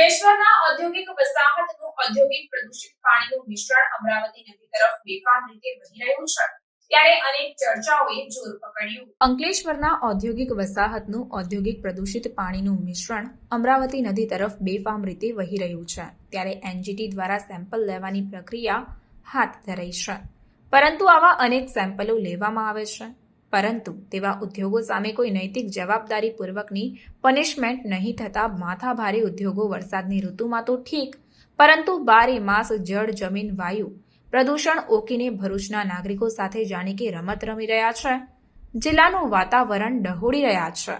અંકલેશ્વરના ઔદ્યોગિક વસાહતનું ઔદ્યોગિક પ્રદૂષિત પાણીનું મિશ્રણ અમરાવતી નદી તરફ બેફામ રીતે વહી રહ્યું છે. ત્યારે અંકલેશ્વરના ઔદ્યોગિક વસાહતનું ઔદ્યોગિક પ્રદૂષિત પાણીનું મિશ્રણ અમરાવતી નદી તરફ બેફામ રીતે વહી રહ્યું છે. ત્યારે એનજીટી દ્વારા સેમ્પલ લેવાની પ્રક્રિયા હાથ ધરાઈ છે. પરંતુ આવા અનેક સેમ્પલો લેવામાં આવે છે. પરંતુ તેવા ઉદ્યોગો સામે કોઈ નૈતિક જવાબદારીપૂર્વકની પનિશમેન્ટ નહીં થતા માથાભારે ઉદ્યોગો વરસાદની ઋતુમાં તો ઠીક, પરંતુ બારે માસ જળ, જમીન, વાયુ પ્રદૂષણ ઓકીને ભરૂચના નાગરિકો સાથે જાણે કે રમત રમી રહ્યા છે. જિલ્લાનું વાતાવરણ ડહોળી રહ્યા છે.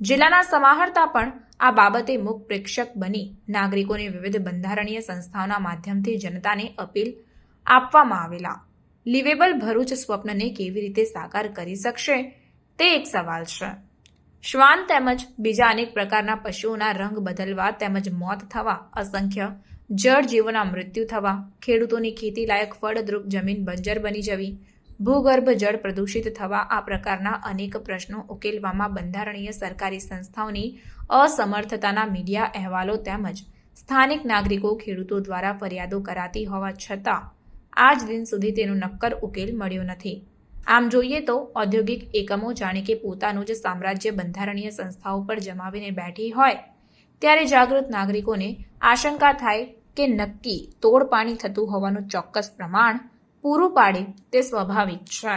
જિલ્લાના સમાહર્તા પણ આ બાબતે મુખ પ્રેક્ષક બની નાગરિકોને વિવિધ બંધારણીય સંસ્થાઓના માધ્યમથી જનતાને અપીલ આપવામાં આવેલા. લિવેબલ ભરૂચ સ્વપ્નને કેવી રીતે સાકાર કરી શકશે? તે એક સવાલ છે. શ્વાન તેમજ બીજા અનેક પ્રકારના પશુઓના રંગ બદલવા તેમજ મોત થવા, અસંખ્ય જળ જીવોના મૃત્યુ થવા, ખેડૂતોની ખેતી લાયક ફળદ્રુપ જમીન બંજર બની જવી, ભૂગર્ભ જળ પ્રદૂષિત થવા આ પ્રકારના અનેક પ્રશ્નો ઉકેલવામાં બંધારણીય સરકારી સંસ્થાઓની અસમર્થતાના મીડિયા અહેવાલો તેમજ સ્થાનિક નાગરિકો ખેડૂતો દ્વારા ફરિયાદો કરાતી હોવા છતાં આજ દિન સુધી તેનો નક્કર ઉકેલ મળ્યો નથી. આમ જોઈએ તો ઔદ્યોગિક એકમો જાણે કે પોતાનું જ સામ્રાજ્ય બંધારણીય સંસ્થાઓ પર જમાવીને બેઠી હોય, ત્યારે જાગૃત નાગરિકોને આશંકા થાય કે નક્કી તોડપાણી થતું હોવાનું ચોક્કસ પ્રમાણ પૂરું પાડે તે સ્વાભાવિક છે.